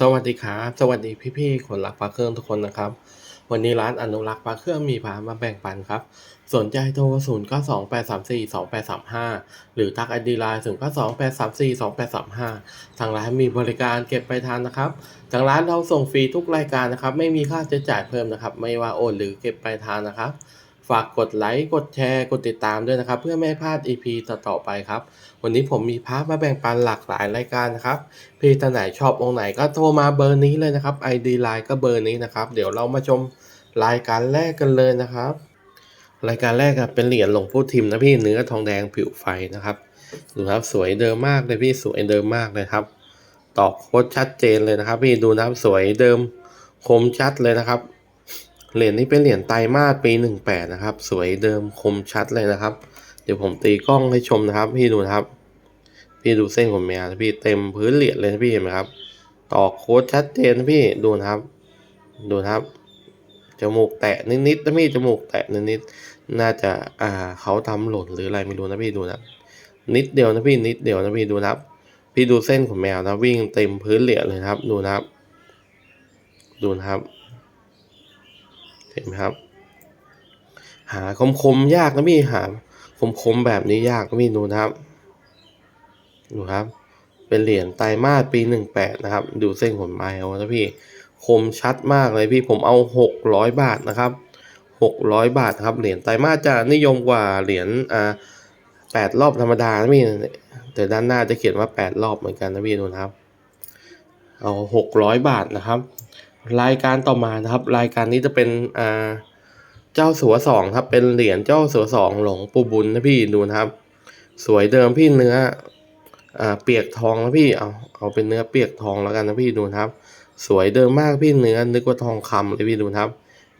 สวัสดีครับสวัสดีพี่ๆคนรักพระเครื่องทุกคนนะครับ วันนี้ร้านอนุรักษ์พระเครื่องมีพามาแบ่งปันครับ สนใจโทร0 9 2 8 3 4 2 8 3 5หรือทักไอดีไลน์0 9 2 8 3 4 2 8 3 5ทางร้านมีบริการเก็บไปทานนะครับทางร้านเราส่งฟรีทุกรายการนะครับ ไม่มีค่าใช้จ่ายเพิ่มนะครับ ไม่ว่าโอนหรือเก็บไปทานนะครับฝากกดไลค์ กดแชร์ กดติดตามด้วยนะครับ เพื่อไม่พลาด EP ต่อๆไปครับ วันนี้ผมมีพาร์ทมาแบ่งปันหลากหลายรายการนะครับ พี่ท่านไหนชอบองค์ไหนก็โทรมาเบอร์นี้เลยนะครับ ID Line ก็เบอร์นี้นะครับ เดี๋ยวเรามาชมรายการแรกกันเลยนะครับ รายการแรกครับเป็นเหรียญหลวงพ่อทิมนะพี่เนื้อทองแดงผิวไฟนะครับดูครับสวยเดิมมากเลยพี่สวยเดิมมากเลยครับตอกโคตรชัดเจนเลยนะครับ พี่ดูนะครับสวยเดิมคมชัดเลยนะครับเหรียญนี้เป็นเหรียญไตรมาสปีหนึ่งแปดนะครับ สวยเดิมคมชัดเลยนะครับ เดี๋ยวผมตีกล้องให้ชมนะครับ พี่ดูนะครับ พี่ดูเส้นขนแมวนะพี่เต็มพื้นเหรียญเลยนะพี่เห็นไหมครับ ต่อโค้ดชัดเจนนะพี่ดูนะครับ ดูนะครับจมูกแตะนิดๆนะพี่จมูกแตะนิดๆน่าจะอ่าเขาทำหล่นหรืออะไรไม่รู้นะพี่ดูนะนิดเดียวนะพี่นิดเดียวนะพี่ดูนะครับ พี่ดูเส้นขนแมวนะวิ่งเต็มพื้นเหรียญเลยครับ ดูนะครับ ดูนะครับ เห็นไหมครับ หาคมคมๆยากนะพี่หาคมคมๆแบบนี้ยากนะพี่ดูนะครับ ดูครับ เป็นเหรียญไตรมาสปีหนึ่งแปดนะครับ ดูเส้นขนไม้เอานะพี่ คมชัดมากเลยพี่ผมเอาหกร้อยบาทนะครับหกร้อยบาทครับ เหรียญไตรมาสจะนิยมกว่าเหรียญอ่าแปดรอบธรรมดานะพี่แต่ด้านหน้าจะเขียนว่าแปดรอบเหมือนกันนะพี่ดูนะครับ เอาหกร้อยบาทนะครับ รายการต่อมานะครับ รายการนี้จะเป็นอ่าเจ้าสัวสองครับ เป็นเหรียญเจ้าสัวสองหลวงปู่บุญนะพี่ดูนะครับ สวยเดิมพี่เนื้อ เปียกทองนะพี่เอาเอาเป็นเนื้อเปียกทองแล้วกันนะพี่ดูครับ สวยเดิมมากพี่เนื้อนึกว่าทองคำเลยพี่ดูครับ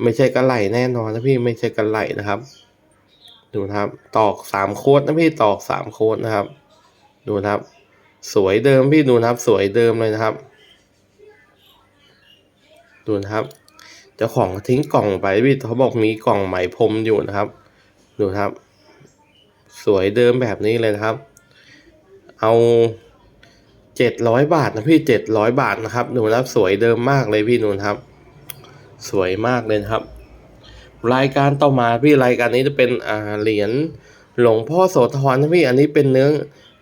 ไม่ใช่กระไหลแน่นอนนะพี่ไม่ใช่กระไหลนะครับ ดูครับ ตอกสามโคดนะพี่ตอกสามโคดนะครับ ดูครับ สวยเดิมพี่ดูครับ สวยเดิมเลยนะครับ ดูครับเจ้าของทิ้งกล่องไปพี่เขาบอกมีกล่องไหมพรมอยู่นะครับ ดูครับ สวยเดิมแบบนี้เลยนะครับ เอาเจ็ดร้อยบาทนะพี่เจ็ดร้อยบาทนะครับดูนะครับสวยเดิมมากเลยพี่นูนครับ สวยมากเลยครับ รายการต่อมาพี่รายการนี้จะเป็นอ่าเหรียญหลวงพ่อโสธรนะพี่อันนี้เป็นเนื้อ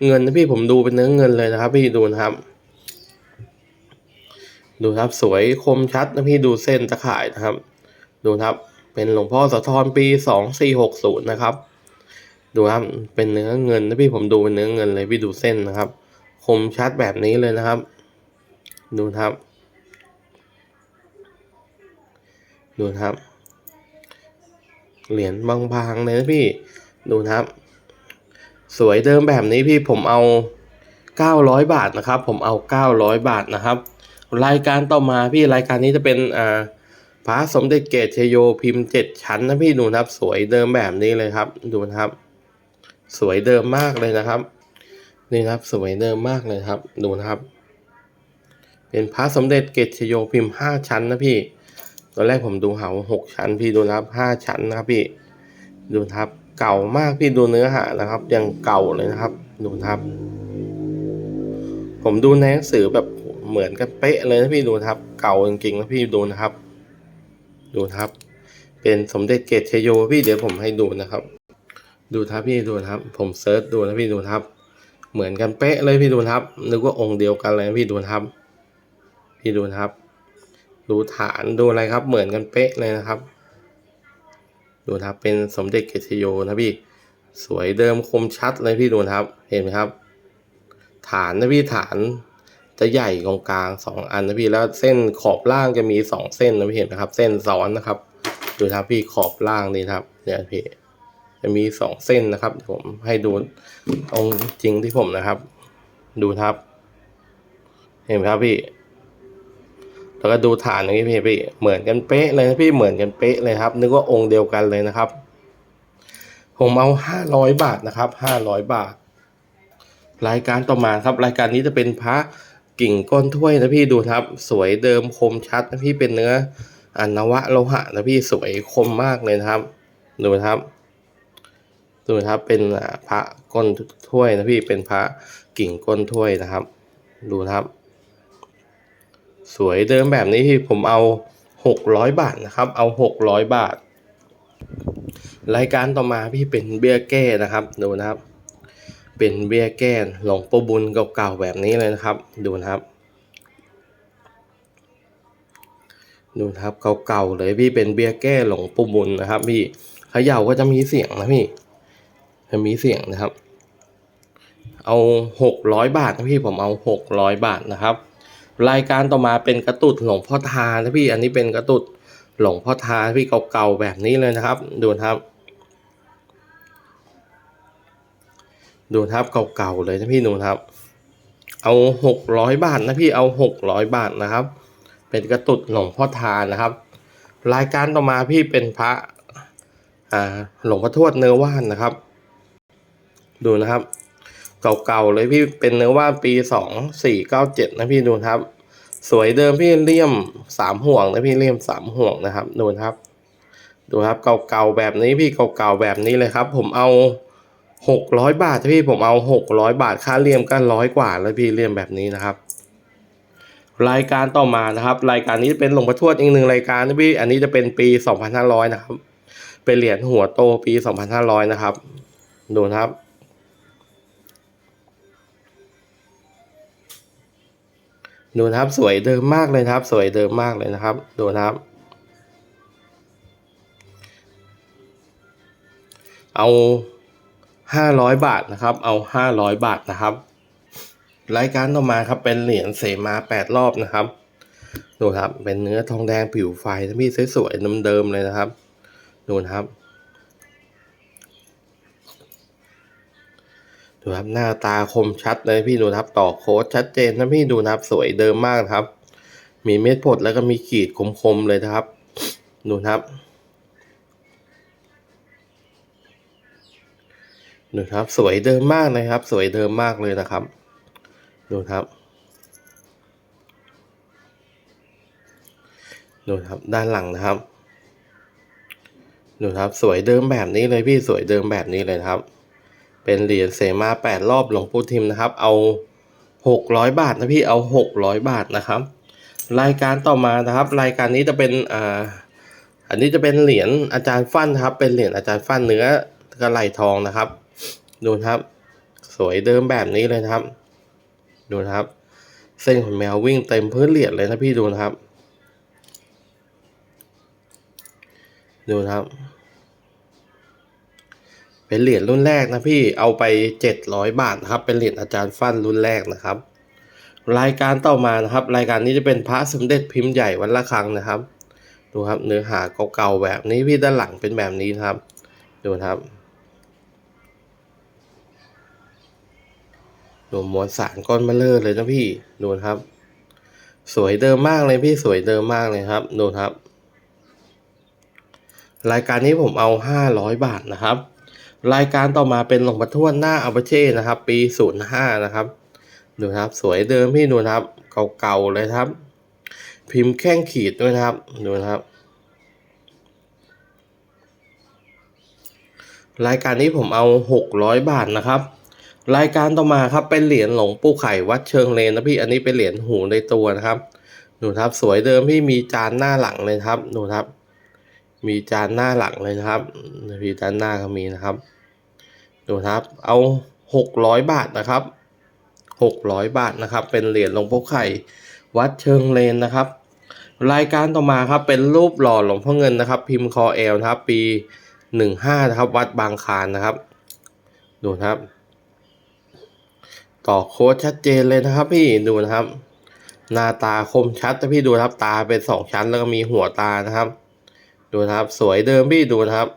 เงินนะพี่ผมดูเป็นเนื้อเงินเลยนะครับ พี่ดูนะครับ ดูครับสวยคมชัดนะพี่ดูเส้นตะข่ายนะครับ ดูครับ เป็นหลวงพ่อโสธรปีสองสี่หกศูนย์นะครับ ดูครับเป็นเนื้อเงินนะพี่ผมดูเป็นเนื้อเงินเลยพี่ดูเส้นนะครับ คมชัดแบบนี้เลยนะครับ ดูนะครับ ดูนะครับ เหรียญบางๆเลยนะพี่ดูนะครับ สวยเดิมแบบนี้พี่ผมเอา900 บาทนะครับ ผมเอา 900 บาทนะครับ รายการต่อมาพี่รายการนี้จะเป็นอ่าพระสมเด็จเกตชโยพิมพ์เจ็ดชั้นนะพี่ดูนะครับ สวยเดิมแบบนี้เลยครับ ดูนะครับ สวยเดิมมากเลยนะครับ นี่นะครับสวยเดิมมากเลยครับ ดูนะครับ เป็นพระสมเด็จเกตชโยพิมพ์ห้าชั้นนะพี่ ตอนแรกผมดูเหาหกชั้นพี่ดูนะครับห้าชั้นนะครับพี่ ดูนะครับ เก่ามากพี่ดูเนื้อหานะครับ ยังเก่าเลยนะครับ ดูนะครับ ผมดูในหนังสือแบบเหมือนกันเป๊ะเลยนะพี่ดูนะครับ เก่าจริงๆนะพี่ดูนะครับ ดูนะครับ เป็นสมเด็จเกตชโยพี่เดี๋ยวผมให้ดูนะครับ ดูนะครับพี่ดูนะครับผมเซิร์ชดูนะพี่ดูนะครับ เหมือนกันเป๊ะเลยพี่ดูนะครับนึกว่าองค์เดียวกันเลยพี่ดูนะครับ พี่ดูนะครับ ดูฐานดูอะไรครับ เหมือนกันเป๊ะเลยนะครับ ดูนะครับเป็นสมเด็จเกตชโยนะพี่ สวยเดิมคมชัดเลยพี่ดูนะครับ เห็นไหมครับ ฐานนะพี่ฐานจะใหญ่ตรงกลางสองอันนะพี่แล้วเส้นขอบล่างจะมีสองเส้นนะพี่เห็นไหมครับ เส้นซ้อนนะครับ ดูนะครับพี่ขอบล่างนี่ครับเนี่ยพี่ จะมีสองเส้นนะครับ ผมให้ดูองค์จริงที่ผมนะครับ ดูนะครับ เห็นไหมครับพี่ แล้วก็ดูฐานอย่างนี้พี่พี่ เหมือนกันเป๊ะเลยนะพี่เหมือนกันเป๊ะเลยครับ นึกว่าองค์เดียวกันเลยนะครับ ผมเอาห้าร้อยบาทนะครับห้าร้อยบาท รายการต่อมาครับ รายการนี้จะเป็นพระกิ่งก้นถ้วยนะพี่ดูครับ สวยเดิมคมชัดนะพี่เป็นเนื้อ อนนวะโลหะนะพี่สวยคมมากเลยนะครับ ดูครับ ดูนะครับเป็นพระก้นถ้วยนะพี่เป็นพระกิ่งก้นถ้วยนะครับ ดูนะครับ สวยเดิมแบบนี้พี่ผมเอาหกร้อยบาทนะครับ เอาหกร้อยบาท รายการต่อมาพี่เป็นเบี้ยแก้นะครับดูนะครับ เป็นเบี้ยแก้หลวงปู่บุญเก่าๆแบบนี้เลยนะครับ ดูนะครับ ดูนะครับเก่าๆเลยพี่เป็นเบี้ยแก้หลวงปู่บุญนะครับ พี่เขย่าก็จะมีเสียงนะพี่ จะมีเสียงนะครับ เอาหกร้อยบาทนะพี่ผมเอาหกร้อยบาทนะครับ รายการต่อมาเป็นกระตุดหลวงพ่อทานะพี่อันนี้เป็นกระตุดหลวงพ่อทาพี่เก่าๆแบบนี้เลยนะครับ ดูนะครับ ดูครับเก่าๆเลยนะพี่ดูนะครับ เอาหกร้อยบาทนะพี่เอาหกร้อยบาทนะครับ เป็นกระตุดหลวงพ่อทานะครับ รายการต่อมาพี่เป็นพระหลวงพ่อทวดเนื้อว่านนะครับ ดูนะครับ เก่าๆเลยพี่เป็นเนื้อว่าปีสองสี่เก้าเจ็ดนะพี่ดูนะครับ สวยเดิมพี่เลี่ยมสามห่วงนะพี่เลี่ยมสามห่วงนะครับดูนะครับ ดูครับเก่าๆแบบนี้พี่เก่าๆแบบนี้เลยครับ ผมเอาหกร้อยบาทพี่ผมเอาหกร้อยบาทค่าเลี่ยมก็ร้อยกว่าแล้วพี่เลี่ยมแบบนี้นะครับ รายการต่อมานะครับ รายการนี้เป็นหลวงพ่อทวดอีกหนึ่งรายการนะพี่อันนี้จะเป็นปีสองพันห้าร้อยนะครับ เป็นเหรียญหัวโตปีสองพันห้าร้อยนะครับ ดูนะครับ ดูนะครับสวยเดิมมากเลยนะครับ สวยเดิมมากเลยนะครับ ดูนะครับ เอาห้าร้อยบาทนะครับ เอาห้าร้อยบาทนะครับ รายการต่อมาครับเป็นเหรียญเสมาแปดรอบนะครับ ดูครับเป็นเนื้อทองแดงผิวไฟนะพี่สวยๆเดิมๆเลยนะครับ ดูนะครับ ดูครับหน้าตาคมชัดเลยพี่ดูนะครับต่อโค้ดชัดเจนนะพี่ดูนะครับสวยเดิมมากครับ มีเม็ดผดแล้วก็มีขีดคมๆเลยนะครับ ดูครับดูครับสวยเดิมมากเลยครับ สวยเดิมมากเลยนะครับ ดูครับดูครับด้านหลังนะครับดูครับสวยเดิมแบบนี้เลยพี่สวยเดิมแบบนี้เลยครับ เป็นเหรียญเสมาแปดรอบหลวงปู่ทิมนะครับ เอาหกร้อยบาทนะพี่เอาหกร้อยบาทนะครับ รายการต่อมานะครับ รายการนี้จะเป็นอ่าอันนี้จะเป็นเหรียญอาจารย์ฟั่นครับ เป็นเหรียญอาจารย์ฟั่นเนื้อกระไหลทองนะครับ ดูนะครับ สวยเดิมแบบนี้เลยนะครับ ดูนะครับ เส้นขนแมววิ่งเต็มพื้นเหรียญเลยนะพี่ดูนะครับ ดูนะครับ เป็นเหรียญรุ่นแรกนะพี่เอาไปเจ็ดร้อยบาทนะครับ เป็นเหรียญอาจารย์ฟันรุ่นแรกนะครับ รายการต่อมานะครับ รายการนี้จะเป็นพระสมเด็จพิมพ์ใหญ่วันละครั้งนะครับ ดูครับเนื้อหาเก่าๆแบบนี้พี่ด้านหลังเป็นแบบนี้นะครับ ดูครับดูมวลสารก้อนเบลเลอร์เลยนะพี่ดูครับ สวยเดิมมากเลยพี่สวยเดิมมากเลยครับดูครับ รายการนี้ผมเอาห้าร้อยบาทนะครับ รายการต่อมาเป็นหลงพ่อทวดหน้าอัลเบเช่นะครับ ปีศูนย์ห้านะครับ ดูครับ สวยเดิมพี่ดูนะครับ เก่าๆเลยครับ พิมพ์แข้งขีดด้วยนะครับ ดูนะครับ รายการนี้ผมเอาหกร้อยบาทนะครับ รายการต่อมาครับเป็นเหรียญหลงปูไข่วัดเชิงเลนนะพี่ อันนี้เป็นเหรียญหูในตัวนะครับ ดูครับ สวยเดิมพี่มีจานหน้าหลังเลยครับ ดูครับมีจานหน้าหลังเลยนะครับ มีจานหน้าก็มีนะครับ ดูครับ เอาหกร้อยบาทนะครับหกร้อยบาทนะครับ เป็นเหรียญหลวงพ่อไข่วัดเชิงเลนนะครับ รายการต่อมาครับเป็นรูปหล่อหลวงพ่อเงินนะครับ พิมพ์คอเอลนะครับ ปีหนึ่งห้านะครับ วัดบางคานนะครับ ดูครับ ต่อโค้ดชัดเจนเลยนะครับ พี่ดูนะครับ หน้าตาคมชัดนะพี่ดูนะครับ ตาเป็นสองชั้นแล้วก็มีหัวตานะครับ ดูนะครับ สวยเดิมพี่ดูนะครับ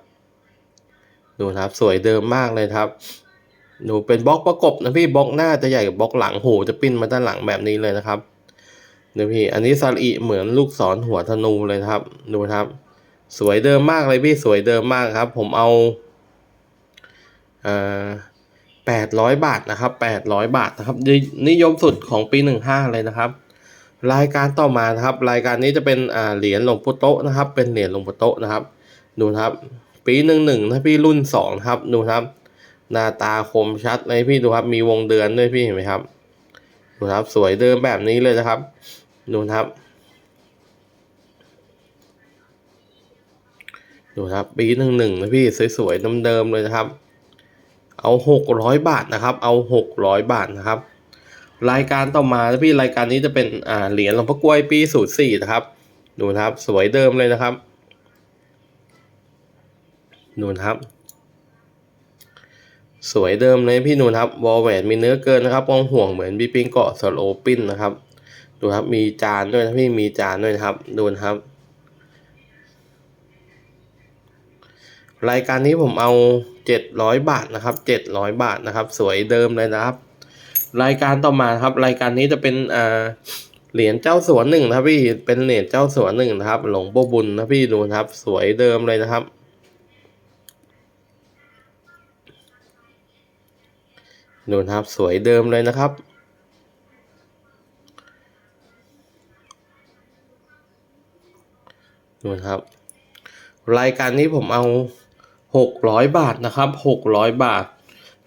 ดูนะครับสวยเดิมมากเลยครับดูเป็นบล็อกประกบนะพี่บล็อกหน้าจะใหญ่กับบล็อกหลังโหจะปิ้นมาด้านหลังแบบนี้เลยนะครับดูพี่อันนี้ซาลีเหมือนลูกศรหัวธนูเลยครับ ดูนะครับ สวยเดิมมากเลยพี่สวยเดิมมากครับ ผมเอาเออแปดร้อยบาทนะครับแปดร้อยบาทนะครับนิยมสุดของปีหนึ่งห้าเลยนะครับ รายการต่อมานะครับ รายการนี้จะเป็นเหรียญหลวงปู่โตะนะครับ เป็นเหรียญหลวงปู่โตะนะครับ ดูนะครับ ปีหนึ่งหนึ่งนะพี่รุ่นสองครับดูครับ หน้าตาคมชัดเลยพี่ดูครับ มีวงเดือนด้วยพี่เห็นไหมครับ ดูครับสวยเดิมแบบนี้เลยนะครับ ดูครับ ดูครับ ปีหนึ่งหนึ่งนะพี่สวยๆเดิมๆเลยนะครับ เอาหกร้อยบาทนะครับ เอาหกร้อยบาทนะครับ รายการต่อมานะพี่รายการนี้จะเป็นอ่าเหรียญหลวงพ่อกล้วยปีศูนย์สี่นะครับ ดูนะครับ สวยเดิมเลยนะครับ ดูนครับ สวยเดิมเลยพี่นูนครับวอลแหวนมีเนื้อเกินนะครับปองห่วงเหมือนบีปิงเกาะสโลปินนะครับ ดูครับมีจานด้วยนะพี่มีจานด้วยนะครับ ดูนะครับ รายการนี้ผมเอาเจ็ดร้อยบาทนะครับเจ็ดร้อยบาทนะครับ สวยเดิมเลยนะครับ รายการต่อมาครับ รายการนี้จะเป็นอ่าเหรียญเจ้าสัวหนึ่งนะพี่เป็นเหรียญเจ้าสัวหนึ่งนะครับ หลวงปู่บุญนะพี่ดูนะครับ สวยเดิมเลยนะครับ ดูนะครับสวยเดิมเลยนะครับ ดูนะครับ รายการนี้ผมเอาหกร้อยบาทนะครับหกร้อยบาท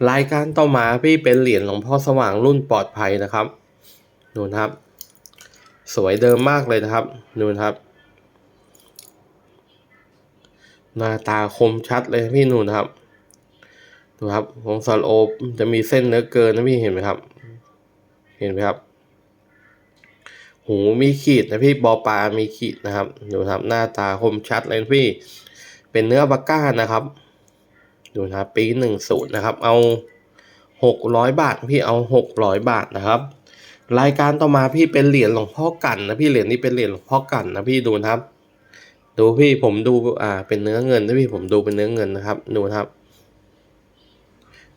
รายการต่อมาพี่เป็นเหรียญหลวงพ่อสว่างรุ่นปลอดภัยนะครับ ดูนะครับ สวยเดิมมากเลยนะครับ ดูนะครับ หน้าตาคมชัดเลยพี่หนูนะครับ ดูครับของซอลโอจะมีเส้นเนื้อเกินนะพี่เห็นไหมครับ เห็นไหมครับ หูมีขีดนะพี่บอปลามีขีดนะครับดูครับหน้าตาคมชัดเลยพี่ เป็นเนื้อบาก้านะครับ ดูนะปีหนึ่งศูนย์นะครับ เอาหกร้อยบาทพี่เอาหกร้อยบาทนะครับรายการต่อมาพี่เป็นเหรียญหลวงพ่อกันนะพี่เหรียญนี้เป็นเหรียญหลวงพ่อกันนะพี่ดูนะครับ ดูพี่ผมดูอ่าเป็นเนื้อเงินนะพี่ผมดูเป็นเนื้อเงินนะครับ ดูนะครับ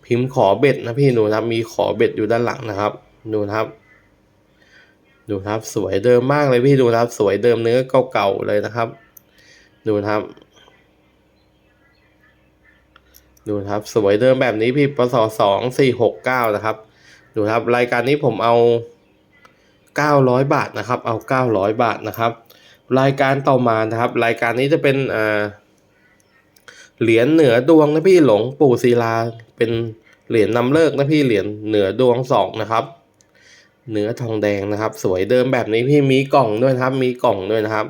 พิมพ์ขอเบ็ดนะพี่ดูนะครับมีขอเบ็ดอยู่ด้านหลังนะครับ ดูนะครับ ดูนะครับสวยเดิมมากเลยพี่ดูนะครับ สวยเดิมเนื้อเก่าๆเลยนะครับ ดูนะครับ ดูนะครับ สวยเดิมแบบนี้พี่ปศสองสี่หกเก้านะครับ ดูนะครับรายการนี้ผมเอาเก้าร้อยบาทนะครับ เอาเก้าร้อยบาทนะครับ รายการต่อมานะครับ รายการนี้จะเป็นอ่า เหรียญเหนือดวงนะพี่หลงปู่ศิลาเป็นเหรียญนำเลิกนะพี่เหรียญเหนือดวงสองนะครับเนื้อทองแดงนะครับ สวยเดิมแบบนี้พี่มีกล่องด้วยนะครับ มีกล่องด้วยนะครับ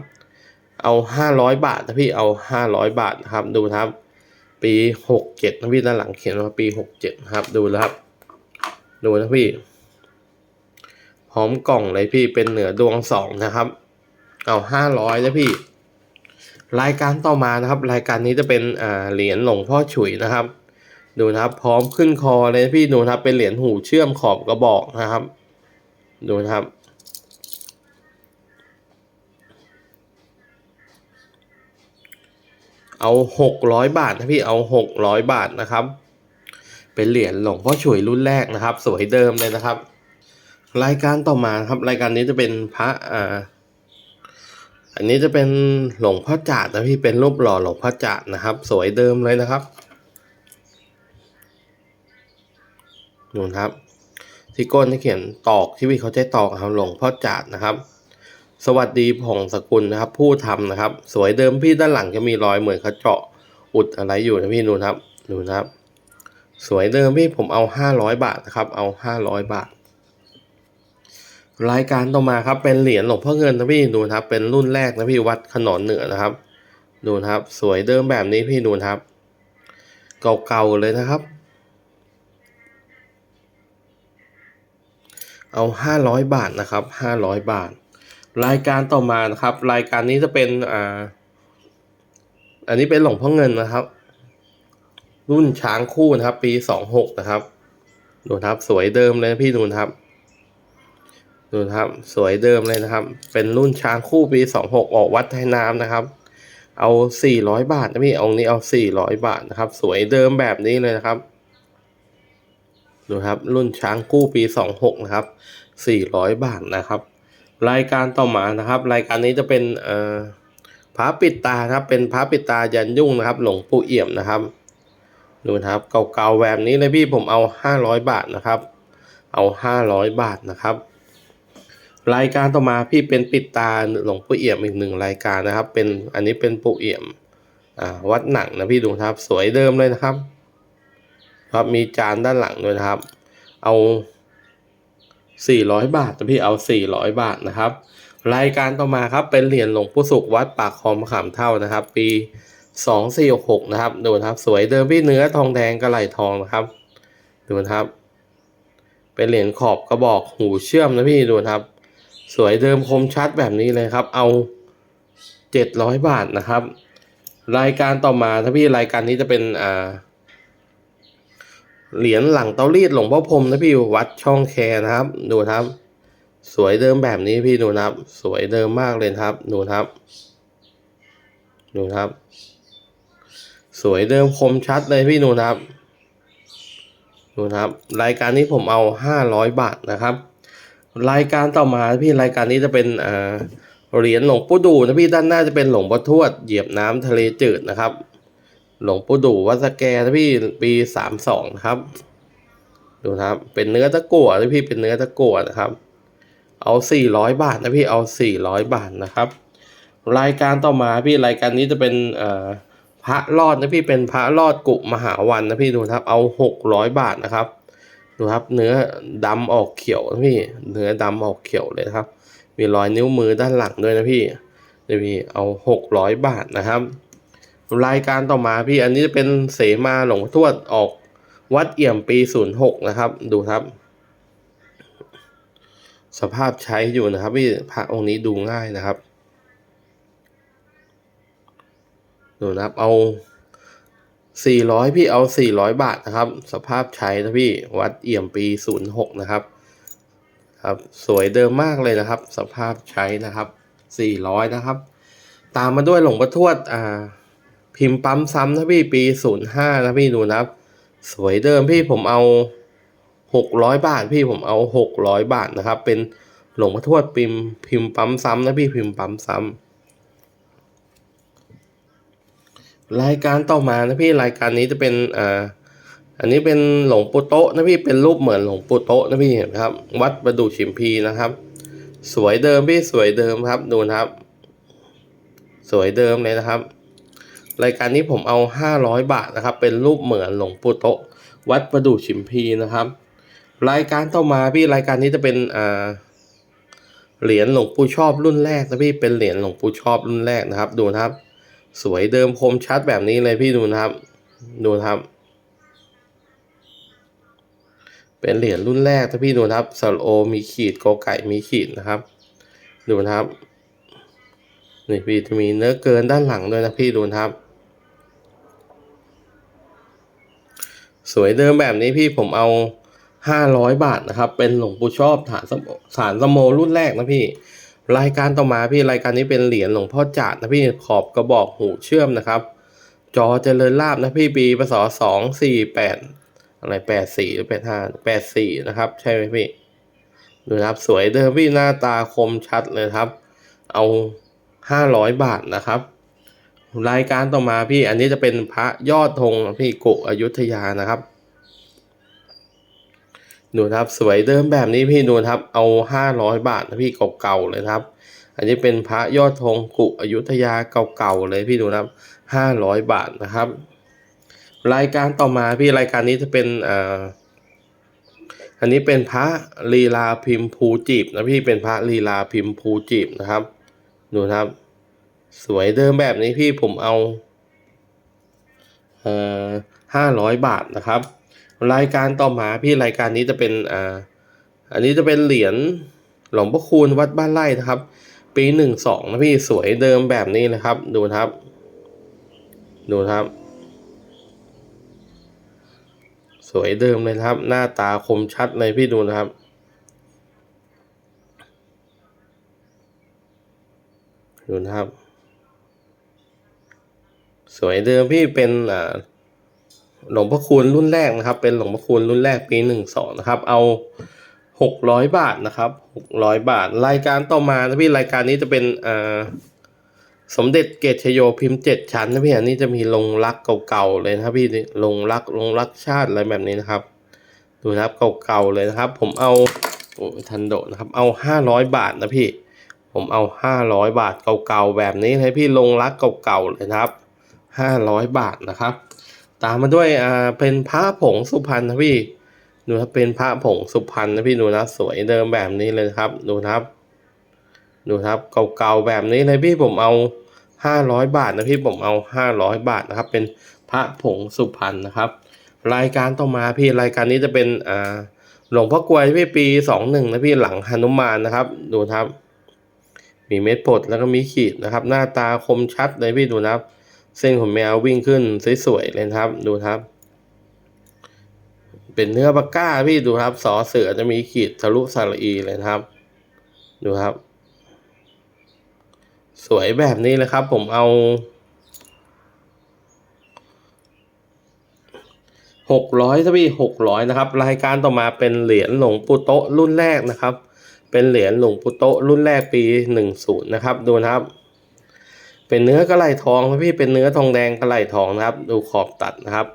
เอาห้าร้อยบาทนะพี่เอาห้าร้อยบาทนะครับ ดูครับ ปีหกเจ็ดนะพี่ด้านหลังเขียนว่าปีหกเจ็ดนะครับ ดูนะครับ ดูนะพี่พร้อมกล่องเลยพี่เป็นเหนือดวงสองนะครับ เอาห้าร้อยนะพี่ รายการต่อมานะครับ รายการนี้จะเป็นเหรียญหลวงพ่อฉุยนะครับ ดูนะครับพร้อมขึ้นคอเลยพี่ดูนะครับเป็นเหรียญหูเชื่อมขอบกระบอกนะครับ ดูนะครับเอาหกร้อยบาทนะพี่เอาหกร้อยบาทนะครับ เป็นเหรียญหลวงพ่อฉวยรุ่นแรกนะครับ สวยเดิมเลยนะครับ รายการต่อมาครับรายการนี้จะเป็นพระอ่า อันนี้จะเป็นหลวงพ่อจาดนะพี่เป็นรูปหล่อหลวงพ่อจาดนะครับ สวยเดิมเลยนะครับนู่นครับที่ก้นที่เขียนตอกที่พี่เขาใช้ตอกครับหลวงพ่อจาดนะครับ สวัสดีผ่องสกุลนะครับ ผู้ทำนะครับ สวยเดิมพี่ด้านหลังจะมีรอยเหมือนเขาเจาะอุดอะไรอยู่นะพี่นู่นครับนู่นครับ สวยเดิมพี่ผมเอาห้าร้อยบาทนะครับ เอาห้าร้อยบาท รายการต่อมาครับเป็นเหรียญหลวงพ่อเงินนะพี่ดูนครับ เป็นรุ่นแรกนะพี่วัดขนอนเหนือนะครับ ดูครับ สวยเดิมแบบนี้พี่ดูนครับ เก่าๆเลยนะครับ เอาห้าร้อยบาทนะครับห้าร้อยบาท รายการต่อมานะครับ รายการนี้จะเป็นอ่าอันนี้เป็นหลวงพ่อเงินนะครับ รุ่นช้างคู่นะครับ ปีสองหกนะครับ ดูครับ สวยเดิมเลยนะพี่ดูนครับ ดูนะครับ สวยเดิมเลยนะครับ เป็นรุ่นช้างคู่ปีสองหกออกวัดไทยน้ำนะครับ เอาสี่ร้อยบาทนะพี่องค์นี้เอาสี่ร้อยบาทนะครับ สวยเดิมแบบนี้เลยนะครับ ดูครับ รุ่นช้างคู่ปีสองหกนะครับสี่ร้อยบาทนะครับ รายการต่อมานะครับ รายการนี้จะเป็นเอ่อพระปิดตาครับ เป็นพระปิดตายันยุ่งนะครับ หลวงปู่เอี่ยมนะครับดูนะครับเก่าๆแบบนี้เลยพี่ผมเอาห้าร้อยบาทนะครับ เอาห้าร้อยบาทนะครับ รายการต่อมาพี่เป็นปิดตาหลวงปู่เอี่ยมอีกหนึ่งรายการนะครับ เป็นอันนี้เป็นปู่เอี่ยมวัดหนังนะพี่ดูครับ สวยเดิมเลยนะครับ ครับมีจานด้านหลังด้วยนะครับ เอา400 บาทนะพี่เอา 400 บาทนะครับ รายการต่อมาครับเป็นเหรียญหลวงปู่สุขวัดปากคลองมะขามเท่านะครับ ปี 2466นะครับดูนะครับ สวยเดิมพี่เนื้อทองแดงกระไหลทองนะครับดูนะครับ เป็นเหรียญขอบกระบอกหูเชื่อมนะพี่ดูนะครับ สวยเดิมคมชัดแบบนี้เลยครับ เอา700บาทนะครับ รายการต่อมาถ้าพี่รายการนี้จะเป็นอ่าเหรียญหลังเตารีดหลวงพ่อพรมนะพี่วัดช่องแคนะครับ ดูครับ สวยเดิมแบบนี้พี่ดูนะครับ สวยเดิมมากเลยครับดูครับดูครับ สวยเดิมคมชัดเลยพี่ดูนะครับดูครับ รายการนี้ผมเอาห้าร้อยบาทนะครับ รายการต่อมาพี่รายการนี้จะเป็นอ่าเหรียญหลวงปู่ดูนะพี่ด้านหน้าจะเป็นหลวงพ่อทวดเหยียบน้ำทะเลจืดนะครับ หลวงปู่ดูวัดสแกนะพี่ปีสามสองนะครับ ดูนะครับ เป็นเนื้อตะกั่วนะพี่เป็นเนื้อตะกั่วนะครับ เอาสี่ร้อยบาทนะพี่เอาสี่ร้อยบาทนะครับ รายการต่อมาพี่รายการนี้จะเป็นเอ่อพระรอดนะพี่เป็นพระรอดกุมหาวันนะพี่ดูนะครับ เอาหกร้อยบาทนะครับ ดูครับ เนื้อดำออกเขียวนะพี่ เนื้อดำออกเขียวเลยครับ มีรอยนิ้วมือด้านหลังด้วยนะพี่เดี๋ยวพี่เอาหกร้อยบาทนะครับ รายการต่อมาพี่อันนี้จะเป็นเสมาหลวงพ่อทวดออกวัดเอี่ยมปีศูนย์หกนะครับ ดูครับ สภาพใช้อยู่นะครับพี่พระองค์นี้ดูง่ายนะครับ ดูนะครับเอา สี่ร้อยพี่เอาสี่ร้อยบาทนะครับ สภาพใช้นะพี่วัดเอี่ยมปีศูนย์หกนะครับ ครับ สวยเดิมมากเลยนะครับ สภาพใช้นะครับสี่ร้อยนะครับ ตามมาด้วยหลวงพ่อทวดอ่า พิมพ์ปั๊มซ้ำนะพี่ปีศูนย์ห้านะพี่ดูนะครับ สวยเดิมพี่ผมเอาหกร้อยบาทพี่ผมเอาหกร้อยบาทนะครับ เป็นหลวงพ่อทวดพิมพ์พิมพ์ปั๊มซ้ำนะพี่พิมพ์ปั๊มซ้ำ รายการต่อมานะพี่รายการนี้จะเป็นอ่าอันนี้เป็นหลวงปู่โตะนะพี่เป็นรูปเหมือนหลวงปู่โตะนะพี่เห็นครับ วัดประดู่ชิมพีนะครับ สวยเดิมพี่สวยเดิมครับดูนะครับ สวยเดิมเลยนะครับ รายการนี้ผมเอา 500 บาทนะครับ เป็นรูปเหมือนหลวงปู่โตะวัดประดู่ชิมพีนะครับ รายการต่อมาพี่รายการนี้จะเป็นอ่าเหรียญหลวงปู่ชอบรุ่นแรกนะพี่เป็นเหรียญหลวงปู่ชอบรุ่นแรกนะครับ ดูนะครับ สวยเดิมคมชัดแบบนี้เลยพี่ดูนะครับ ดูนะครับ เป็นเหรียญรุ่นแรกถ้าพี่ดูนะครับสโอมีขีดกอไก่มีขีดนะครับ ดูนะครับนี่พี่จะมีเนื้อเกินด้านหลังด้วยนะพี่ดูนะครับ สวยเดิมแบบนี้พี่ผมเอาห้าร้อยบาทนะครับ เป็นหลวงปู่ชอบฐานสมฐานสมโมรุ่นแรกนะพี่ รายการต่อมาพี่รายการนี้เป็นเหรียญหลวงพ่อจาดนะพี่ขอบกระบอกหูเชื่อมนะครับ จอเจริญลาบนะพี่ปีพศสองสี่แปดอะไรแปดสี่หรือแปดห้าแปดสี่นะครับ ใช่ไหมพี่ดูนะครับสวยเดิมพี่หน้าตาคมชัดเลยครับ เอาห้าร้อยบาทนะครับ รายการต่อมาพี่อันนี้จะเป็นพระยอดธงนะพี่กุอยุธยานะครับ ดูครับสวยเดิมแบบนี้พี่ดูครับเอาห้าร้อยบาทนะพี่เก่าๆเลยครับ อันนี้เป็นพระยอดธงกุอยุธยาเก่าๆเลยพี่ดูครับห้าร้อยบาทนะครับ รายการต่อมาพี่รายการนี้จะเป็นอ่าอันนี้เป็นพระลีลาพิมพ์ภูจีบนะพี่เป็นพระลีลาพิมพ์ภูจีบนะครับ ดูครับ สวยเดิมแบบนี้พี่ผมเอาเอ่อห้าร้อยบาทนะครับ รายการต่อมาพี่รายการนี้จะเป็นอ่าอันนี้จะเป็นเหรียญหลวงพ่อคูณวัดบ้านไร่นะครับ ปีหนึ่งสองนะพี่สวยเดิมแบบนี้เลยครับ ดูครับ ดูครับ สวยเดิมเลยครับ หน้าตาคมชัดเลยพี่ดูนะครับดูนะครับ สวยเดิมพี่เป็นอ่า หลวงพ่อคูณรุ่นแรกนะครับ เป็นหลวงพ่อคูณรุ่นแรกปีหนึ่งสองนะครับ เอาหกร้อยบาทนะครับหกร้อยบาท รายการต่อมานะพี่รายการนี้จะเป็นอ่าสมเด็จเกตชโยพิมพ์เจ็ดชั้นนะพี่อันนี้จะมีลงรักเก่าๆเลยนะครับพี่ลงรักลงรักชาติอะไรแบบนี้นะครับ ดูนะครับเก่าๆเลยนะครับ ผมเอาโอ้ทันโดนะครับ เอาห้าร้อยบาทนะพี่ ผมเอาห้าร้อยบาทเก่าๆแบบนี้ให้พี่ลงรักเก่าๆเลยนะครับห้าร้อยบาทนะครับ ตามมาด้วยอ่าเป็นพระผงสุพรรณนะพี่ดูครับเป็นพระผงสุพรรณนะพี่ดูนะสวยเดิมแบบนี้เลยครับ ดูนะครับ ดูครับเก่าๆแบบนี้เลยพี่ผมเอาห้าร้อยบาทนะพี่ผมเอาห้าร้อยบาทนะครับ เป็นพระผงสุพรรณนะครับ รายการต่อมาพี่รายการนี้จะเป็นอ่าหลวงพ่อกวยพี่ปีสองหนึ่งนะพี่หลังหนุมานนะครับ ดูนะครับ มีเม็ดปดแล้วก็มีขีดนะครับ หน้าตาคมชัดเลยพี่ดูนะครับ เส้นขนแมววิ่งขึ้นสวยๆเลยครับ ดูครับ เป็นเนื้อปากก้าพี่ดูครับสอเสือจะมีขีดทะลุสระอีเลยครับ ดูครับ สวยแบบนี้เลยครับ ผมเอาหกร้อยถ้าพี่หกร้อยนะครับ รายการต่อมาเป็นเหรียญหลวงปู่โตะรุ่นแรกนะครับ เป็นเหรียญหลวงปู่โตะรุ่นแรกปีหนึ่งศูนย์นะครับ ดูนะครับ เป็นเนื้อกระไหลทองนะพี่เป็นเนื้อทองแดงกระไหลทองนะครับ ดูขอบตัดนะครับ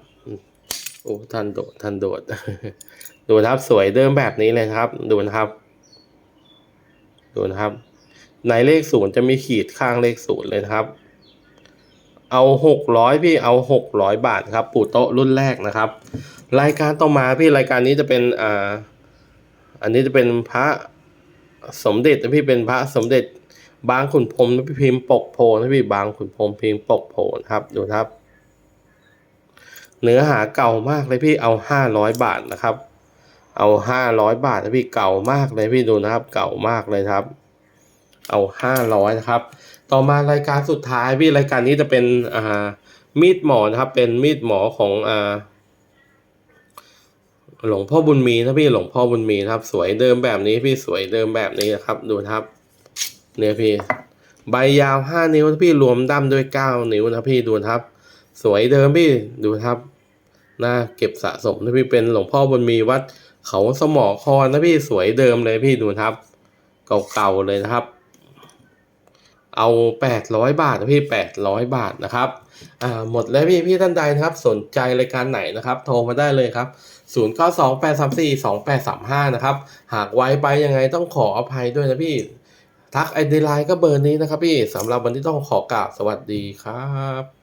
โอ้ท่านโดดท่านโดด ดูนะครับสวยเดิมแบบนี้เลยนะครับ ดูนะครับดูนะครับ ในเลขศูนย์จะมีขีดข้างเลขศูนย์เลยนะครับ เอาหกร้อยพี่เอาหกร้อยบาทครับ ปู่โต๊ะรุ่นแรกนะครับ รายการต่อมาพี่รายการนี้จะเป็นอ่าอันนี้จะเป็นพระสมเด็จพี่เป็นพระสมเด็จ บางขุนพรมนะพี่พิมพ์ปกโพนะพี่บางขุนพรมพิมพ์ปกโพนะครับดูครับ เนื้อหาเก่ามากเลยพี่เอาห้าร้อยบาทนะครับ เอาห้าร้อยบาทนะพี่เก่ามากเลยพี่ดูนะครับ เก่ามากเลยครับ เอาห้าร้อยนะครับ ต่อมารายการสุดท้ายพี่รายการนี้จะเป็นอ่ามีดหมอนะครับ เป็นมีดหมอของอ่าหลวงพ่อบุญมีนะพี่หลวงพ่อบุญมีนะครับ สวยเดิมแบบนี้พี่สวยเดิมแบบนี้นะครับ ดูครับ เนี่ยพี่ ใบยาวห้านิ้วพี่รวมด้ามด้วยเก้านิ้วนะพี่ดูนะครับ สวยเดิมพี่ดูนะครับน่าเก็บสะสมนะพี่เป็นหลวงพ่อบุญมีวัดเขาสมอคอนะพี่สวยเดิมเลยพี่ดูนะครับ เก่าๆเลยนะครับ เอาแปดร้อยบาทนะพี่แปดร้อยบาทนะครับอ่าหมดแล้วพี่พี่ท่านใดนะครับ สนใจรายการไหนนะครับ โทรมาได้เลยครับศูนย์เก้าสองแปดสามสี่สองแปดสามห้านะครับหากไว้ไปยังไงต้องขออภัยด้วยนะพี่ ทักไอเดลไลน์ก็เบอร์นี้นะครับพี่สำหรับวันนี้ต้องขอกล่าบสวัสดีครับ